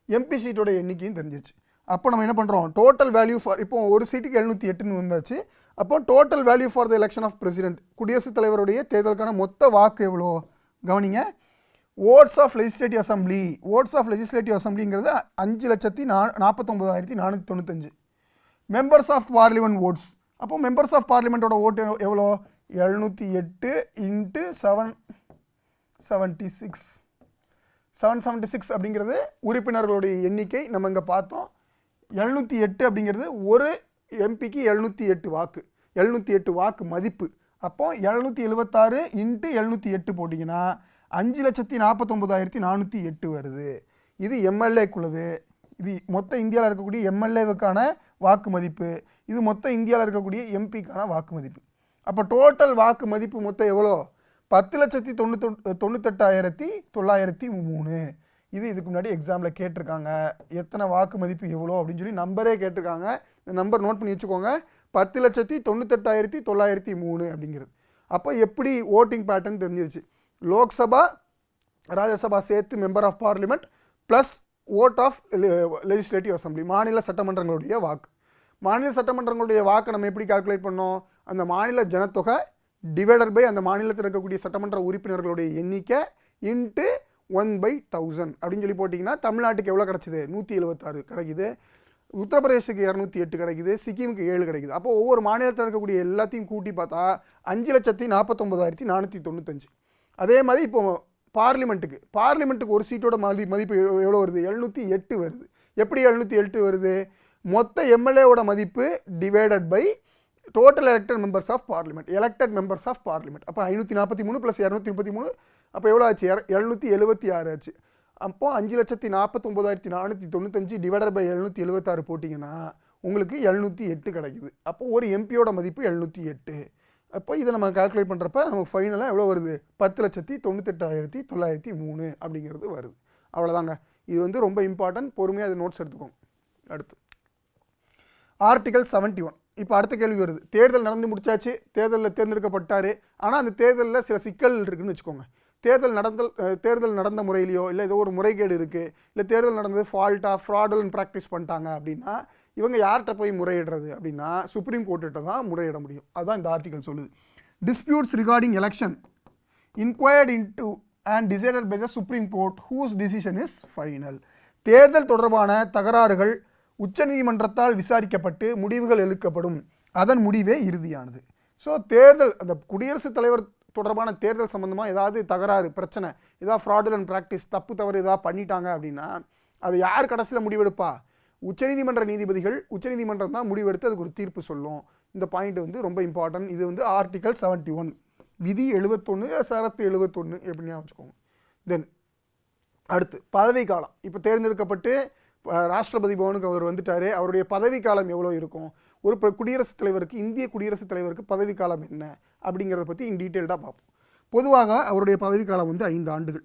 எம்பி சீட்டோட எண்ணிக்கையும் தெரிஞ்சிருச்சு. அப்போ நம்ம என்ன பண்ணுறோம் டோட்டல் வேல்யூ ஃபார் இப்போ ஒரு சீட்டுக்கு எழுநூற்றி எட்டுன்னு வந்தாச்சு. அப்போ total value for the election of president குடியரசுத் தலைவருடைய தேர்தலுக்கான மொத்த வாக்கு எவ்வளோ? கவனிங்க. Votes of legislative assembly votes of legislative அசம்பிளிங்கிறது அஞ்சு லட்சத்தி நா நாற்பத்தொம்பதாயிரத்தி நானூற்றி தொண்ணூத்தஞ்சு. மெம்பர்ஸ் ஆஃப் பார்லிமெண்ட் ஓட்ஸ் அப்போ மெம்பர்ஸ் ஆஃப் பார்லிமெண்ட்டோட ஓட்டு எவ்வளோ? எழுநூற்றி எட்டு into seven seventy six seven seventy six அப்படிங்கிறது உறுப்பினர்களுடைய எண்ணிக்கை. நம்ம இங்கே பார்த்தோம். எழுநூற்றி எட்டு அப்படிங்கிறது ஒரு எம்பிக்கு எழுநூற்றி எட்டு வாக்கு. எழுநூற்றி எட்டு வாக்கு மதிப்பு. அப்போ எழுநூற்றி எழுபத்தாறு இன்ட்டு எழுநூற்றி எட்டு போட்டிங்கன்னா அஞ்சு லட்சத்தி நாற்பத்தொம்பதாயிரத்தி நானூற்றி எட்டு வருது. இது எம்எல்ஏக்குள்ளது. இது மொத்த இந்தியாவில் இருக்கக்கூடிய எம்எல்ஏவுக்கான வாக்கு மதிப்பு இது மொத்த இந்தியாவில் இருக்கக்கூடிய எம்பிக்கான வாக்கு மதிப்பு அப்போ டோட்டல் வாக்கு மதிப்பு மொத்தம் எவ்வளோ? பத்து லட்சத்தி தொண்ணூத்தொ தொண்ணூத்தெட்டாயிரத்தி தொள்ளாயிரத்தி மூணு. இது இதுக்கு முன்னாடி எக்ஸாமில் கேட்டிருக்காங்க. எத்தனை வாக்கு மதிப்பு எவ்வளோ அப்படின்னு சொல்லி நம்பரே கேட்டிருக்காங்க. இந்த நம்பர் நோட் பண்ணி வச்சுக்கோங்க. பத்து லட்சத்தி தொண்ணூத்தெட்டாயிரத்தி தொள்ளாயிரத்தி மூணு அப்படிங்கிறது. அப்போ எப்படி ஓட்டிங் பேட்டர்ன் தெரிஞ்சிருச்சு? லோக்சபா ராஜ்யசபா சேர்த்து member of parliament plus vote of legislative assembly மாநில சட்டமன்றங்களுடைய வாக்கு. மாநில சட்டமன்றங்களுடைய வாக்கை நம்ம எப்படி கால்குலேட் பண்ணோம்? அந்த மாநில ஜனத்தொகை டிவைடட் பை அந்த மாநிலத்தில் இருக்கக்கூடிய சட்டமன்ற உறுப்பினர்களுடைய எண்ணிக்கை இன்ட்டு ஒன் பை தௌசண்ட் அப்படின்னு சொல்லி போட்டிங்கன்னா தமிழ்நாட்டுக்கு எவ்வளோ கிடச்சிது? நூற்றி எழுபத்தாறு கிடைக்குது. உத்தரப்பிரதேசத்துக்கு இரநூத்தி எட்டு கிடைக்குது. சிக்கிமுக்கு ஏழு கிடைக்குது. அப்போ ஒவ்வொரு மாநிலத்தில் இருக்கக்கூடிய எல்லாத்தையும் கூட்டி பார்த்தா அஞ்சு லட்சத்தி நாற்பத்தொம்பதாயிரத்தி நானூற்றி தொண்ணூத்தஞ்சு. அதே மாதிரி இப்போ பார்லிமெண்ட்டுக்கு பார்லிமெண்ட்டுக்கு ஒரு சீட்டோட மதி மதிப்பு எவ்வளோ வருது? எழுநூற்றி எட்டு வருது. எப்படி எழுநூற்றி எட்டு வருது? மொத்த எம்எல்ஏவோட மதிப்பு divided by total elected members of parliament elected members of parliament அப்போ ஐநூற்றி நாற்பத்தி மூணு ப்ளஸ் இரநூத்தி முப்பத்தி மூணு அப்போ எவ்வளோ ஆச்சு? எழுநூற்றி எழுபத்தி ஆறு ஆச்சு. அப்போ அஞ்சு லட்சத்தி நாற்பத்தொம்போதாயிரத்தி நானூற்றி தொண்ணூத்தஞ்சு டிவைடட் பை எழுநூற்றி எழுபத்தாறு போட்டிங்கன்னா உங்களுக்கு எழுநூற்றி எட்டு கிடைக்குது. அப்போ ஒரு எம்பியோட மதிப்பு எழுநூற்றி எட்டு. அப்போ இதை நம்ம கால்குலேட் பண்ணுறப்ப நமக்கு ஃபைனலாக எவ்வளோ வருது? பத்து லட்சத்தி தொண்ணூத்தெட்டாயிரத்தி தொள்ளாயிரத்தி மூணு அப்படிங்கிறது வருது. அவ்வளோதாங்க. இது வந்து ரொம்ப இம்பார்ட்டன்ட் பொறுமையாக அது நோட்ஸ் எடுத்துக்கோங்க. அடுத்து. ஆர்டிகல் 71 ஒன் இப்போ அடுத்த கேள்வி வருது. தேர்தல் நடந்து முடிச்சாச்சு. தேர்தலில் தேர்ந்தெடுக்கப்பட்டார். ஆனால் அந்த தேர்தலில் சில சிக்கல் இருக்குதுன்னு வச்சுக்கோங்க. தேர்தல் நடந்தல் தேர்தல் நடந்த முறையிலையோ இல்லை ஏதோ ஒரு முறைகேடு இருக்குது இல்லை தேர்தல் நடந்தது ஃபால்ட்டாக ஃப்ராடலன் ப்ராக்டிஸ் பண்ணிட்டாங்க அப்படின்னா இவங்க யார்கிட்ட போய் முறையிடுறது அப்படின்னா சுப்ரீம் கோர்ட்டுகிட்ட தான் முறையிட முடியும். அதுதான் இந்த ஆர்டிகல் சொல்லுது. Disputes regarding election inquired into and decided by the supreme court whose decision is final தேர்தல் தொடர்பான தகராறுகள் உச்சநீதிமன்றத்தால் விசாரிக்கப்பட்டு முடிவுகள் எழுக்கப்படும் அதன் முடிவே இறுதியானது. ஸோ தேர்தல் அந்த குடியரசுத் தலைவர் தொடர்பான தேர்தல் சம்மந்தமாக ஏதாவது தகராறு பிரச்சனை ஏதாவது ஃப்ராடுலன் ப்ராக்டிஸ் தப்பு தவறு ஏதாவது பண்ணிட்டாங்க அப்படின்னா அது யார் கடைசியில் முடிவெடுப்பா? உச்சநீதிமன்ற நீதிபதிகள் உச்சநீதிமன்றம் தான் முடிவெடுத்து அதுக்கு ஒரு தீர்ப்பு சொல்லும். இந்த பாயிண்ட் வந்து ரொம்ப இம்பார்ட்டன்ட் இது வந்து ஆர்டிகல் 71 ஒன் விதி எழுபத்தொன்று சரத்து எழுபத்தொன்று எப்படின்னா வச்சுக்கோங்க. தென் அடுத்து பதவி காலம். இப்போ தேர்ந்தெடுக்கப்பட்டு ராஷ்டிரபதி பவனுக்கு அவர் வந்துட்டார். அவருடைய பதவி காலம் எவ்வளோ இருக்கும்? ஒரு குடியரசுத் தலைவருக்கு இந்திய குடியரசுத் தலைவருக்கு பதவி காலம் என்ன? அப்படிங்கிறத பற்றி இன் டீட்டெயில்டாக பார்ப்போம். பொதுவாக அவருடைய பதவிக்காலம் வந்து ஐந்து ஆண்டுகள்.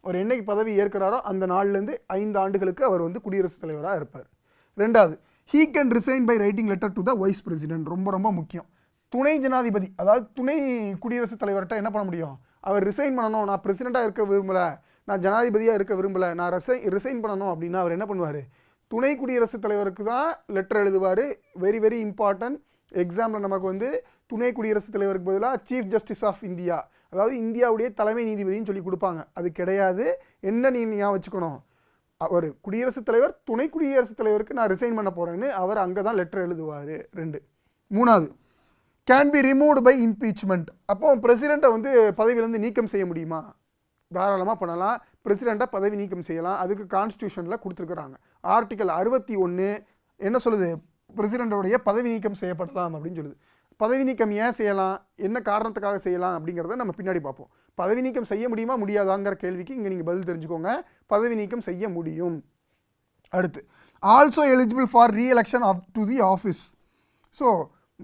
அவர் என்னைக்கு பதவி ஏற்கிறாரோ அந்த நாள்லேருந்து ஐந்து ஆண்டுகளுக்கு அவர் வந்து குடியரசுத் தலைவராக இருப்பார். ரெண்டாவது he can resign by writing letter to the vice president ரொம்ப ரொம்ப முக்கியம். துணை ஜனாதிபதி அதாவது துணை குடியரசுத் தலைவர்கிட்ட என்ன பண்ண முடியும்? அவர் ரிசைன் பண்ணணும். நான் பிரசிடெண்ட்டாக இருக்க விரும்பலை. நான் ஜனாதிபதியாக இருக்க விரும்பலை. நான் ரிசைன் ரிசைன் பண்ணணும் அப்படின்னா அவர் என்ன பண்ணுவார்? துணை குடியரசுத் தலைவருக்கு தான் லெட்டர் எழுதுவார். வெரி வெரி இம்பார்ட்டன்ட் எக்ஸாமில் நமக்கு வந்து துணை குடியரசுத் தலைவருக்கு பதிலாக சீஃப் ஜஸ்டிஸ் ஆஃப் இந்தியா அதாவது இந்தியாவுடைய தலைமை நீதிபதின்னு சொல்லி கொடுப்பாங்க. அது கிடையாது. என்ன நீ ஞாபகம் வச்சுக்கணும்? அவர் குடியரசுத் தலைவர் துணை குடியரசுத் தலைவருக்கு நான் ரிசைன் பண்ண போகிறேன்னு அவர் அங்கே தான் லெட்டர் எழுதுவார். ரெண்டு. மூணாவது can be removed by impeachment அப்போ பிரசிடெண்ட்டை வந்து பதவியிலேருந்து நீக்கம் செய்ய முடியுமா? தாராளமாக பண்ணலாம். பிரசிடெண்ட்டை பதவி நீக்கம் செய்யலாம். அதுக்கு கான்ஸ்டியூஷனில் கொடுத்துருக்குறாங்க. ஆர்டிக்கல் அறுபத்தி ஒன்று என்ன சொல்லுது? பிரசிடெண்ட்டோடைய பதவி நீக்கம் செய்யப்படலாம் அப்படின்னு சொல்லுது. பதவி நீக்கம் ஏன் செய்யலாம்? என்ன காரணத்துக்காக செய்யலாம்? அப்படிங்கிறத நம்ம பின்னாடி பார்ப்போம். பதவி நீக்கம் செய்ய முடியுமா முடியாதாங்கிற கேள்விக்கு இங்கே நீங்கள் பதில் தெரிஞ்சுக்கோங்க. பதவி நீக்கம் செய்ய முடியும். அடுத்து also eligible for reelection of to the office so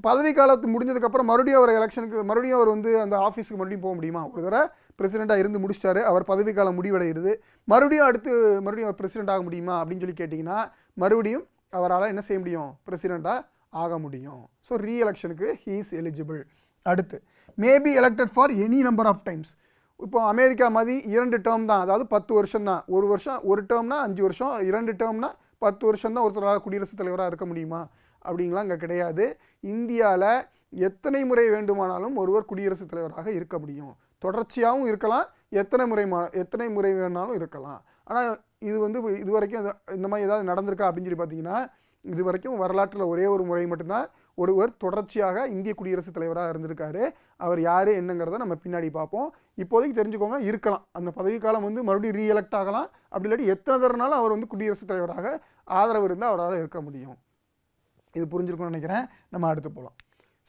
பதவி காலத்து முடிஞ்சதுக்கப்புறம் மறுபடியும் அவர் எலெக்ஷனுக்கு மறுபடியும் அவர் வந்து அந்த ஆஃபீஸுக்கு மறுபடியும் போக முடியுமா? ஒரு தடவை பிரசிடெண்ட்டாக இருந்து முடிச்சிட்டாரு. அவர் பதவி காலம் முடிவடைகிறது மறுபடியும் அடுத்து மறுபடியும் அவர் பிரசிடெண்ட் ஆக முடியுமா? அப்படின்னு சொல்லி கேட்டிங்கன்னா மறுபடியும் அவரால் என்ன செய்ய முடியும்? பிரசிடெண்ட்டாக ஆக முடியும். ஸோ ரீஎலெக்ஷனுக்கு ஹீ இஸ் எலிஜிபிள் அடுத்து maybe elected for any number of times இப்போ அமெரிக்கா மாதிரி இரண்டு டேர்ம் தான் அதாவது பத்து வருஷம் தான். ஒரு வருஷம் ஒரு டேர்ம்னா அஞ்சு வருஷம் இரண்டு டேர்ம்னா பத்து வருஷம் தான் ஒருத்தராக குடியரசுத் தலைவராக இருக்க முடியுமா? அப்படிங்கலாம் அங்கே கிடையாது. இந்தியாவில் எத்தனை முறை வேண்டுமானாலும் ஒருவர் குடியரசுத் தலைவராக இருக்க முடியும். தொடர்ச்சியாகவும் இருக்கலாம் எத்தனை முறை எத்தனை முறை வேணாலும் இருக்கலாம். ஆனால் இது வந்து இது வரைக்கும் இந்த மாதிரி ஏதாவது நடந்திருக்கா அப்படின்னு சொல்லி பார்த்தீங்கன்னா இது வரைக்கும் வரலாற்றில் ஒரே ஒரு முறை மட்டும்தான் ஒருவர் தொடர்ச்சியாக இந்திய குடியரசுத் தலைவராக இருந்திருக்காரு. அவர் யார் என்னங்கிறத நம்ம பின்னாடி பார்ப்போம். இப்போதைக்கு தெரிஞ்சுக்கோங்க இருக்கலாம். அந்த பதவிக்காலம் வந்து மறுபடியும் ரீஎலெக்ட் ஆகலாம். அப்படி இல்லாட்டி எத்தனை தடவைனாலும் அவர் வந்து குடியரசுத் தலைவராக ஆதரவு இருந்தால் அவரால் இருக்க முடியும். இது புரிஞ்சிருக்கும்னு நினைக்கிறேன். நம்ம அடுத்து போகலாம்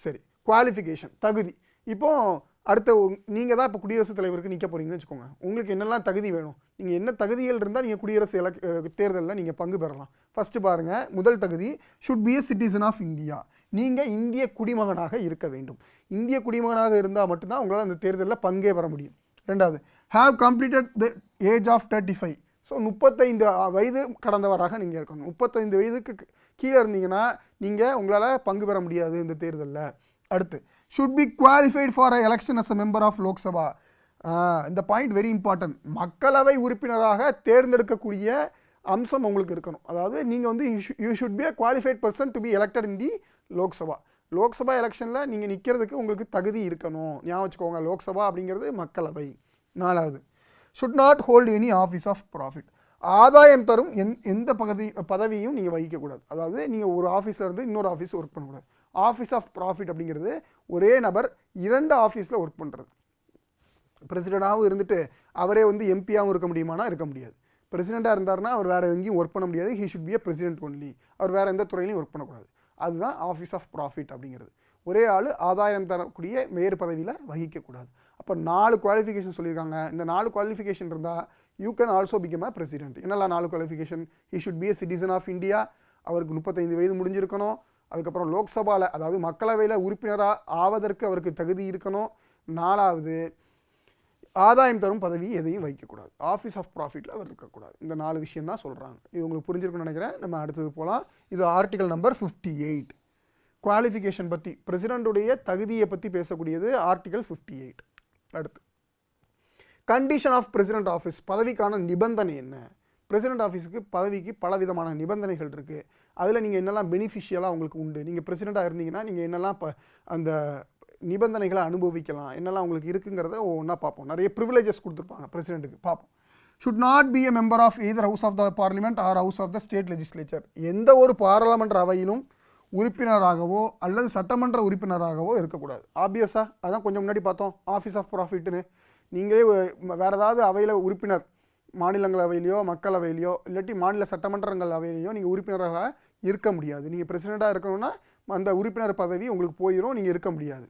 சரி குவாலிஃபிகேஷன் தகுதி. இப்போது அடுத்த நீங்கள் தான் இப்போ குடியரசுத் தலைவருக்கு நிற்க போறீங்கன்னு வச்சுக்கோங்க. உங்களுக்கு என்னெல்லாம் தகுதி வேணும்? நீங்கள் என்ன தகுதிகள் இருந்தால் நீங்கள் குடியரசு எலக் தேர்தலில் நீங்கள் பங்கு பெறலாம். ஃபஸ்ட்டு பாருங்கள் முதல் தகுதி should be a citizen of India நீங்கள் இந்திய குடிமகனாக இருக்க வேண்டும். இந்திய குடிமகனாக இருந்தால் மட்டும்தான் உங்களால் அந்த தேர்தலில் பங்கே பெற முடியும். ரெண்டாவது have completed the age of thirty five so முப்பத்தைந்து வயது கடந்தவராக நீங்கள் இருக்கணும். முப்பத்தைந்து வயதுக்கு கீழே இருந்தீங்கன்னா நீங்கள் உங்களால் பங்கு பெற முடியாது இந்த தேர்தலில். அடுத்து should be qualified for a election as a member of Lok Sabha இந்த பாயிண்ட் வெரி இம்பார்ட்டன்ட் மக்களவை உறுப்பினராக தேர்ந்தெடுக்கக்கூடிய அம்சம் உங்களுக்கு இருக்கணும். அதாவது நீங்கள் வந்து you should be a qualified person to be elected in the Lok Sabha Lok Sabha எலெக்ஷனில் நீங்கள் நிற்கிறதுக்கு உங்களுக்கு தகுதி இருக்கணும். ஞாபகம் வச்சுக்கோங்க லோக்சபா அப்படிங்கிறது மக்களவை. நாலாவது should not hold any office of profit ஆதாயம் தரும் எந் எந்த பகுதி பதவியும் நீங்கள் வகிக்கக்கூடாது. அதாவது நீங்கள் ஒரு ஆஃபீஸில் இருந்து இன்னொரு ஆஃபீஸ் ஒர்க் பண்ணக்கூடாது. ஆஃபீஸ் ஆஃப் ப்ராஃபிட் அப்படிங்கிறது ஒரே நபர் இரண்டு ஆஃபீஸில் ஒர்க் பண்ணுறது பிரசிடெண்ட்டாகவும் இருந்துட்டு அவரே வந்து எம்பியாகவும் இருக்க முடியுமானா இருக்க முடியாது. பிரசிடெண்ட்டாக இருந்தாருன்னா அவர் வேறு எங்கேயும் ஒர்க் பண்ண முடியாது. He should be a president only அவர் வேறு எந்த துறையிலையும் ஒர்க் பண்ணக்கூடாது. அதுதான் ஆஃபீஸ் ஆஃப் ப்ராஃபிட் அப்படிங்கிறது. ஒரே ஆள் ஆதாயம் தரக்கூடிய மேயர் பதவியில் வகிக்கக்கூடாது. அப்போ நாலு குவாலிஃபிகேஷன் சொல்லியிருக்காங்க. இந்த நாலு குவாலிஃபிகேஷன் இருந்தால் you can also become a president என்னெல்லாம் நாலு qualification he should be a citizen of India அவருக்கு முப்பத்தைந்து வயது முடிஞ்சிருக்கணும். அதுக்கப்புறம் லோக்சபாவில் அதாவது மக்களவையில் உறுப்பினராக ஆவதற்கு அவருக்கு தகுதி இருக்கணும். நாலாவது ஆதாயம் தரும் பதவி எதையும் வைக்கக்கூடாது. ஆஃபீஸ் ஆஃப் ப்ராஃபிட்டில் அவர் இருக்கக்கூடாது. இந்த நாலு விஷயம் தான் சொல்கிறாங்க இது உங்களுக்கு புரிஞ்சிருக்குன்னு நினைக்கிறேன். நம்ம அடுத்தது போகலாம் இது article number fifty eight qualification பற்றி பிரசிடெண்ட்டுடைய தகுதியை பற்றி பேசக்கூடியது ஆர்டிகல் ஃபிஃப்டி எயிட் அடுத்து கண்டிஷன் ஆஃப் பிரசிடென்ட் ஆஃபீஸ் பதவிக்கான நிபந்தனை என்ன? பிரசிடென்ட் ஆஃபீஸுக்கு பதவிக்கு பல விதமான நிபந்தனைகள் இருக்குது அதில் நீங்கள் என்னெல்லாம் பெனிஃபிஷியலாக உங்களுக்கு உண்டு? நீங்கள் பிரசிடெண்ட்டாக இருந்தீங்கன்னா நீங்கள் என்னெல்லாம் இப்போ அந்த நிபந்தனைகளை அனுபவிக்கலாம் என்னெல்லாம் உங்களுக்கு இருக்குங்கிறத ஒன்றா பார்ப்போம். நிறைய ப்ரிவிலேஜஸ் கொடுத்துருப்பாங்க பிரசிடெண்ட்டுக்கு பார்ப்போம். Should not be a member of either house of the parliament or house of the state legislature எந்த ஒரு பாராளுமன்ற அவையிலும் உறுப்பினராகவோ அல்லது சட்டமன்ற உறுப்பினராகவோ இருக்கக்கூடாது. ஆப்வியஸாக அதான் கொஞ்சம் முன்னாடி பார்த்தோம். ஆஃபீஸ் ஆஃப் ப்ராஃபிட்னு நீங்களே வேறு ஏதாவது அவையில் உறுப்பினர் மாநிலங்களவையிலையோ மக்களவையிலையோ இல்லாட்டி மாநில சட்டமன்றங்கள் அவையிலையோ நீங்கள் உறுப்பினராக இருக்க முடியாது. நீங்கள் பிரசிடெண்ட்டாக இருக்கணும்னா அந்த உறுப்பினர் பதவி உங்களுக்கு போயிடும் நீங்கள் இருக்க முடியாது.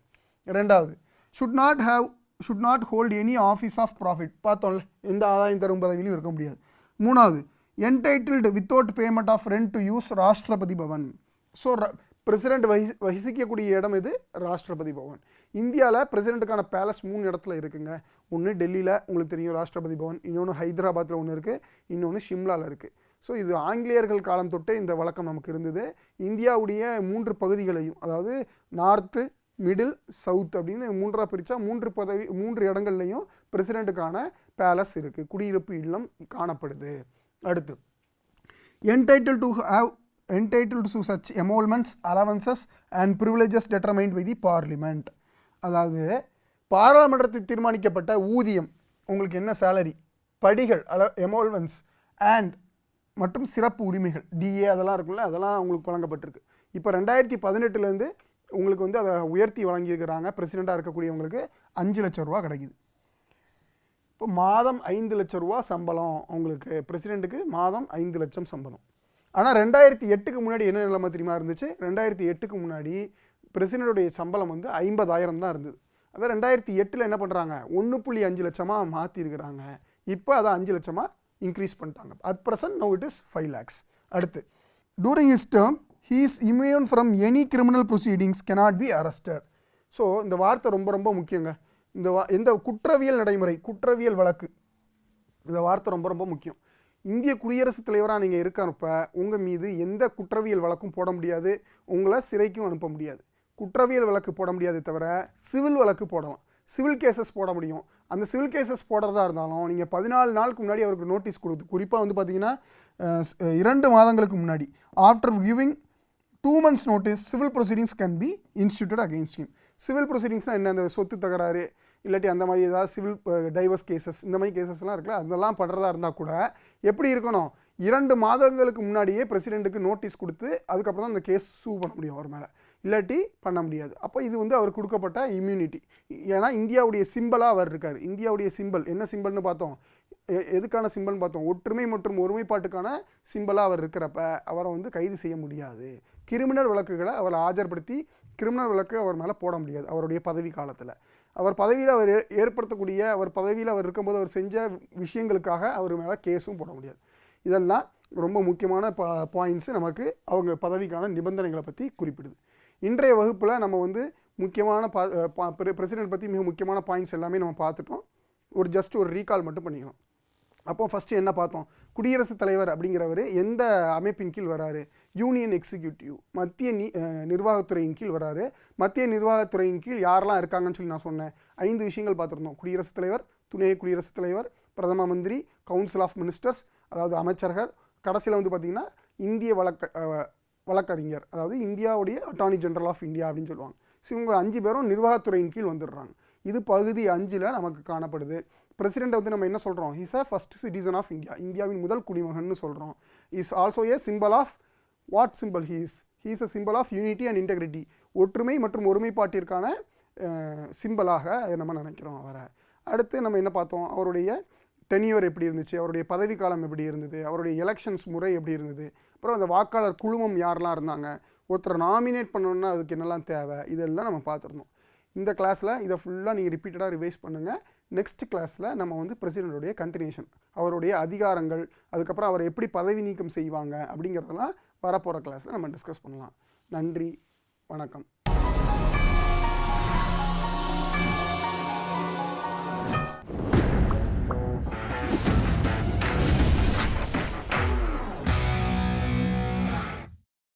ரெண்டாவது should not have should not hold any office of profit பார்த்தோம்ல எந்த ஆதாயம் தரும் பதவியிலும் இருக்க முடியாது. மூணாவது entitled without payment of rent to use Rashtrapati Bhavan so president வகி வகிசிக்கக்கூடிய இடம் இது ராஷ்டிரபதி பவன். இந்தியாவில் பிரசிடெண்ட்டுக்கான பேலஸ் மூணு இடத்துல இருக்குங்க. ஒன்று டெல்லியில் உங்களுக்கு தெரியும் ராஷ்டிரபதி பவன் இன்னொன்று ஹைதராபாத்தில் ஒன்று இருக்குது இன்னொன்று ஷிம்லாவில் இருக்குது ஸோ இது ஆங்கிலேயர்கள் காலம் தொட்டே இந்த வழக்கம் நமக்கு இருந்தது. இந்தியாவுடைய மூன்று பகுதிகளையும் அதாவது நார்த்து மிடில் சவுத் அப்படின்னு மூன்றாக பிரித்தா மூன்று பதவி மூன்று இடங்கள்லையும் பிரசிடெண்ட்டுக்கான பேலஸ் இருக்குது குடியிருப்பு இல்லம் காணப்படுது. அடுத்து entitle to have entitled to such emoluments allowances and privileges determined by the Parliament அதாவது பாராளுமன்றத்தில் தீர்மானிக்கப்பட்ட ஊதியம் உங்களுக்கு என்ன சேலரி படிகள் அல எமோல்வன்ஸ் அண்ட் மற்றும் சிறப்பு உரிமைகள் டிஏ அதெல்லாம் இருக்குல்ல அதெல்லாம் உங்களுக்கு வழங்கப்பட்டிருக்கு. இப்போ ரெண்டாயிரத்தி பதினெட்டுலேருந்து உங்களுக்கு வந்து அதை உயர்த்தி வழங்கியிருக்கிறாங்க பிரசிடெண்ட்டாக இருக்கக்கூடியவங்களுக்கு அஞ்சு லட்ச ரூபா கிடைக்குது. இப்போ மாதம் ஐந்து லட்சம் ரூபா சம்பளம் உங்களுக்கு பிரசிடெண்ட்டுக்கு மாதம் ஐந்து லட்சம் சம்பளம். ஆனால் ரெண்டாயிரத்தி எட்டுக்கு முன்னாடி என்ன நிலைமை தெரியுமா இருந்துச்சு? ரெண்டாயிரத்தி எட்டுக்கு முன்னாடி பிரசிடெண்ட்டுடைய சம்பளம் வந்து ஐம்பதாயிரம் தான் இருந்தது. அதான் ரெண்டாயிரத்தி எட்டில் என்ன பண்ணுறாங்க ஒன்று புள்ளி அஞ்சு லட்சமாக மாற்றிருக்கிறாங்க இப்போ அதை அஞ்சு லட்சமாக இன்க்ரீஸ் பண்ணிட்டாங்க. At present no it is five lakhs அடுத்து during his term he is immune from any criminal proceedings cannot be arrested so இந்த வார்த்தை ரொம்ப ரொம்ப முக்கியங்க. இந்த வா இந்த குற்றவியல் நடைமுறை குற்றவியல் வழக்கு இந்த வார்த்தை ரொம்ப ரொம்ப முக்கியம். இந்திய குடியரசுத் தலைவராக நீங்கள் இருக்கிறப்ப உங்கள் மீது எந்த குற்றவியல் வழக்கும் போட முடியாது. உங்களை சிறைக்கும் அனுப்ப முடியாது. குற்றவியல் வழக்கு போட முடியாதே தவிர சிவில் வழக்கு போடலாம். சிவில் கேசஸ் போட முடியும். அந்த சிவில் கேசஸ் போடுறதா இருந்தாலும் நீங்கள் பதினாலு நாளுக்கு முன்னாடி அவருக்கு நோட்டீஸ் கொடுத்து குறிப்பாக வந்து பார்த்தீங்கன்னா இரண்டு மாதங்களுக்கு முன்னாடி after giving two months notice civil proceedings can be instituted against him. Civil ப்ரொசீடிங்ஸ்னால் என்ன? அந்த சொத்து தகராறு இல்லாட்டி அந்த மாதிரி ஏதாவது சிவில் டைவர்ஸ் கேசஸ் இந்த மாதிரி கேசஸ்லாம் இருக்குல்ல அதெல்லாம் பண்ணுறதா இருந்தால் கூட எப்படி இருக்கணும்? இரண்டு மாதங்களுக்கு முன்னாடியே பிரசிடெண்ட்டுக்கு நோட்டீஸ் கொடுத்து அதுக்கப்புறம் தான் அந்த கேஸ் சூ பண்ண முடியும் அவர் மேலே. இல்லாட்டி பண்ண முடியாது. அப்போ இது வந்து அவர் கொடுக்கப்பட்ட இம்யூனிட்டி ஏன்னா இந்தியாவுடைய சிம்பிளாக அவர் இருக்கார். இந்தியாவுடைய சிம்பிள் என்ன சிம்பிள்னு பார்த்தோம்? எதுக்கான சிம்பிள்னு பார்த்தோம்? ஒற்றுமை மற்றும் ஒருமைப்பாட்டுக்கான சிம்பிளாக அவர் இருக்கிறப்ப அவரை வந்து கைது செய்ய முடியாது. கிரிமினல் வழக்குகளை அவர் ஆஜர்படுத்தி கிரிமினல் வழக்கு அவர் மேலே போட முடியாது அவருடைய பதவி காலத்தில். அவர் பதவியில் அவர் ஏற்படுத்தக்கூடிய அவர் பதவியில் அவர் இருக்கும்போது அவர் செஞ்ச விஷயங்களுக்காக அவர் மேலே கேஸும் போட முடியாது. இதெல்லாம் ரொம்ப முக்கியமான பா பாயிண்ட்ஸு நமக்கு அவங்க பதவிக்கான நிபந்தனைகளை பற்றி குறிப்பிடுது. இன்றைய வகுப்பில் நம்ம வந்து முக்கியமான பா பிரசிடென்ட் பற்றி மிக முக்கியமான பாயிண்ட்ஸ் எல்லாமே நம்ம பார்த்துட்டோம். ஒரு ஜஸ்ட் ஒரு ரீகால் மட்டும் பண்ணிக்கலாம். அப்போது ஃபஸ்ட்டு என்ன பார்த்தோம்? குடியரசுத் தலைவர் அப்படிங்கிறவர் எந்த அமைப்பின் கீழ் வராரு? யூனியன் எக்ஸிக்யூட்டிவ் மத்திய நி நிர்வாகத்துறையின் கீழ் வராரு. மத்திய நிர்வாகத்துறையின் கீழ் யாரெல்லாம் இருக்காங்கன்னு சொல்லி நான் சொன்னேன். ஐந்து விஷயங்கள் பார்த்துருந்தோம். குடியரசுத் தலைவர் துணை குடியரசுத் தலைவர் பிரதம மந்திரி கவுன்சில் ஆஃப் மினிஸ்டர்ஸ் அதாவது அமைச்சர்கள். கடைசியில் வந்து பார்த்திங்கன்னா இந்திய வழக்க வழக்கறிஞர். அதாவது இந்தியாவுடைய அட்டார்னி ஜென்ரல் ஆஃப் இந்தியா அப்படின்னு சொல்லுவாங்க. ஸோ இவங்க அஞ்சு பேரும் நிர்வாகத்துறையின் கீழ் வந்துடுறாங்க. இது பகுதி அஞ்சில் நமக்கு காணப்படுது. பிரசிடெண்ட் வந்து நம்ம என்ன சொல்கிறோம் is a first citizen of India இந்தியாவின் முதல் குடிமகன் சொல்கிறோம் is also a symbol of what symbol he's he's a symbol of unity and integrity ஒற்றுமை மற்றும் ஒருமைப்பாட்டிற்கான சிம்பிளாக நம்ம நினைக்கிறோம் அவரை. அடுத்து நம்ம என்ன பார்த்தோம்? அவருடைய டெனியூர் எப்படி இருந்துச்சு? அவருடைய பதவிக்காலம் எப்படி இருந்தது? அவருடைய எலெக்ஷன்ஸ் முறை எப்படி இருந்தது? அப்புறம் அந்த வாக்காளர் குழுமம் யாரெல்லாம் இருந்தாங்க? ஒருத்தரை நாமினேட் பண்ணணுன்னா அதுக்கு என்னெல்லாம் தேவை? இதெல்லாம் நம்ம பார்த்துருந்தோம் இந்த கிளாஸில் இதை ஃபுல்லாக நீங்கள் ரிப்பீட்டடாக ரிவைஸ் பண்ணுங்கள் நெக்ஸ்ட் கிளாஸில் நம்ம வந்து பிரசிடென்ட்டுடைய கண்டினியூஷன் அவருடைய அதிகாரங்கள் அதுக்கப்புறம் அவரை எப்படி பதவி நீக்கம் செய்வாங்க அப்படிங்கிறதெல்லாம் வரப்போகிற கிளாஸில் நம்ம டிஸ்கஸ் பண்ணலாம். நன்றி வணக்கம்.